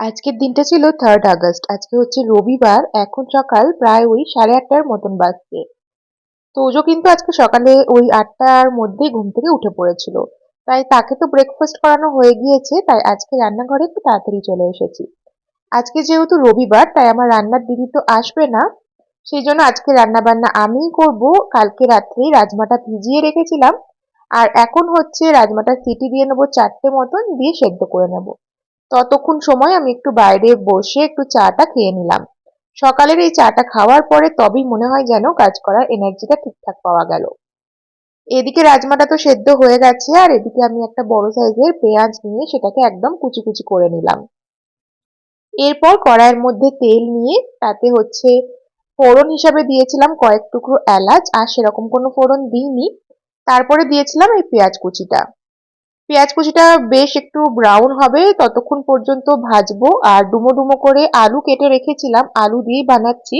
আজকের দিনটা ছিল থার্ড আগস্ট। আজকে হচ্ছে রবিবার। এখন সকাল প্রায় ওই সাড়ে আটটার মতন বাজছে। তোজো কিন্তু আজকে সকালে ওই আটটার মধ্যেই ঘুম থেকে উঠে পড়েছিল। তাই তাকে তো ব্রেকফাস্ট করানো হয়ে গিয়েছে, তাই আজকে রান্নাঘরে একটু তাড়াতাড়ি চলে এসেছি। আজকে যেহেতু রবিবার, তাই আমার রান্নার দিদি তো আসবে না। সেই জন্য আজকে রান্না বান্না আমিই করব। কালকে রাত্রেই রাজমাটা ভিজিয়ে রেখেছিলাম। আর এখন হচ্ছে রাজমাটা সিটি দিয়ে নেব চারটে মতন, দিয়ে সেদ্ধ করে নেব। ততক্ষণ সময় আমি একটু বাইরে বসে একটু চাটা খেয়ে নিলাম। সকালের এই চাটা খাওয়ার পরে তবেই মনে হয় যেন কাজ করার এনার্জিটা ঠিকঠাক পাওয়া গেল। এদিকে রাজমাটা তো সেদ্ধ হয়ে গেছে আর এদিকে আমি একটা বড় সাইজের পেঁয়াজ নিয়ে সেটাকে একদম কুচি কুচি করে নিলাম। এরপর কড়াইয়ের মধ্যে তেল নিয়ে তাতে হচ্ছে ফোড়ন হিসাবে দিয়েছিলাম কয়েক টুকরো এলাচ, আর সেরকম কোনো ফোড়ন দিইনি। তারপরে দিয়েছিলাম এই পেঁয়াজ কুচিটা। পেঁয়াজ কুচিটা বেশ একটু ব্রাউন হবে, ততক্ষণ পর্যন্ত ভাজবো। আর ডুমো ডুমো করে আলু কেটে রেখেছিলাম, আলু দিয়েই বানাচ্ছি।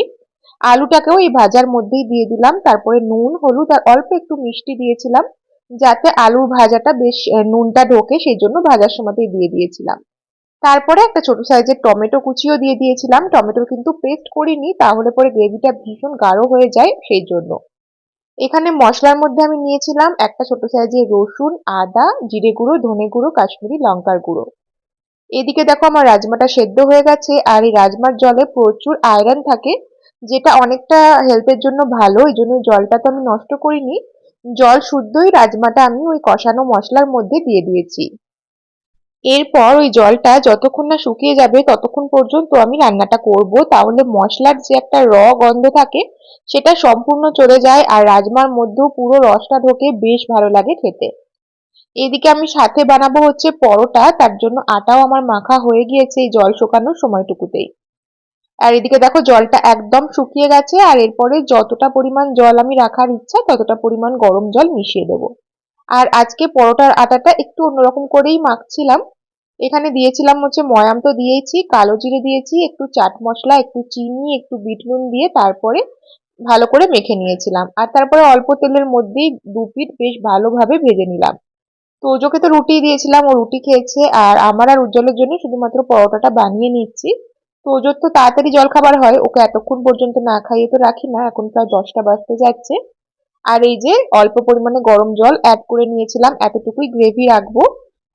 আলুটাকেও এই ভাজার মধ্যেই দিয়ে দিলাম। তারপরে নুন, হলুদ আর অল্প একটু মিষ্টি দিয়েছিলাম, যাতে আলুর ভাজাটা বেশ নুনটা ঢোকে সেই জন্য ভাজার সময়তেই দিয়ে দিয়েছিলাম। তারপরে একটা ছোট সাইজের টমেটো কুচিও দিয়ে দিয়েছিলাম। টমেটো কিন্তু পেস্ট করিনি, তাহলে পরে গ্রেভিটা ভীষণ গাঢ় হয়ে যায় সেই জন্য এখানে মশলার মধ্যে আমি নিয়েছিলাম একটা ছোট সাইজের রসুন, আদা, জিরে গুঁড়ো, ধনে গুঁড়ো, কাশ্মীরি লঙ্কার গুঁড়ো। এদিকে দেখো আমার রাজমাটা সেদ্ধ হয়ে গেছে আর এই রাজমার জলে প্রচুর আয়রন থাকে, যেটা অনেকটা হেলথের জন্য ভালো, এই জন্য জলটা তো আমি নষ্ট করিনি। জল শুদ্ধই রাজমাটা আমি ওই কষানো মশলার মধ্যে দিয়ে দিয়েছি। এরপর ওই জলটা যতক্ষণ না শুকিয়ে যাবে ততক্ষণ পর্যন্ত আমি রান্নাটা করব। তাহলে মশলার যে একটা র গন্ধ থাকে, সেটা সম্পূর্ণ চলে যায় আর রাজমার মধ্যেও পুরো রসটা ঢোকে বেশ ভালো লাগে খেতে। এদিকে আমি সাথে বানাবো হচ্ছে পরোটা, তার জন্য আটাও আমার মাখা হয়ে গিয়েছে এই জল শুকানোর সময়টুকুতেই। আর এদিকে দেখো জলটা একদম শুকিয়ে গেছে আর এরপরে যতটা পরিমাণ জল আমি রাখার ইচ্ছা, ততটা পরিমাণ গরম জল মিশিয়ে দেবো। আর আজকে পরোটার আটাটা একটু অন্যরকম করেই মাখছিলাম। এখানে দিয়েছিলাম হচ্ছে ময়াম তো দিয়েছি, কালো জিরে দিয়েছি, একটু চাট মশলা, একটু চিনি, একটু বিট নুন দিয়ে তারপরে ভালো করে মেখে নিয়েছিলাম। আর তারপরে অল্প তেলের মধ্যেই দু পিঠ বেশ ভালোভাবে ভেজে নিলাম। তো ওজোকে তো রুটি দিয়েছিলাম, ও রুটি খেয়েছে আর আমার আর উজ্জ্বলের জন্য শুধুমাত্র পরোটাটা বানিয়ে নিচ্ছি। তো ওজোর তো তাড়াতাড়ি জলখাবার হয়, ওকে এতক্ষণ পর্যন্ত না খাইয়ে তো রাখি না, এখন প্রায় দশটা বাজতে যাচ্ছে। আর এই যে অল্প পরিমাণে গরম জল অ্যাড করে নিয়েছিলাম, এতটুকুই গ্রেভি রাখব।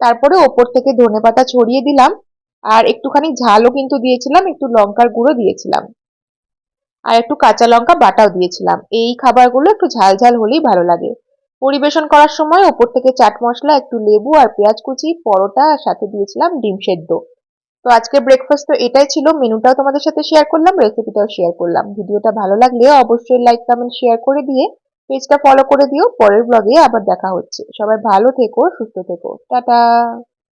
তারপরে ওপর থেকে ধনে পাতা ছড়িয়ে দিলাম, আর একটুখানি ঝালও কিন্তু দিয়েছিলাম, একটু লঙ্কার গুঁড়ো দিয়েছিলাম। আর একটু কাঁচা লঙ্কা বাটাও দিয়েছিলাম। এই খাবারগুলো একটু ঝাল ঝাল হলেই ভালো লাগে। পরিবেশন করার সময় ওপর থেকে চাট মশলা, একটু লেবু আর পেঁয়াজ কুচি, পরোটা, আর সাথে দিয়েছিলাম ডিম সেদ্ধ। তো আজকে ব্রেকফাস্ট তো এটাই ছিল। মেনুটাও তোমাদের সাথে শেয়ার করলাম রেসিপিটাও শেয়ার করলাম। ভিডিওটা ভালো লাগলে অবশ্যই লাইক কমেন্ট শেয়ার করে দিয়ে পেজটা ফলো করে দিও, পরের ব্লগে আবার দেখা হচ্ছে। সবাই ভালো থেকো, সুস্থ থেকো। টাটা!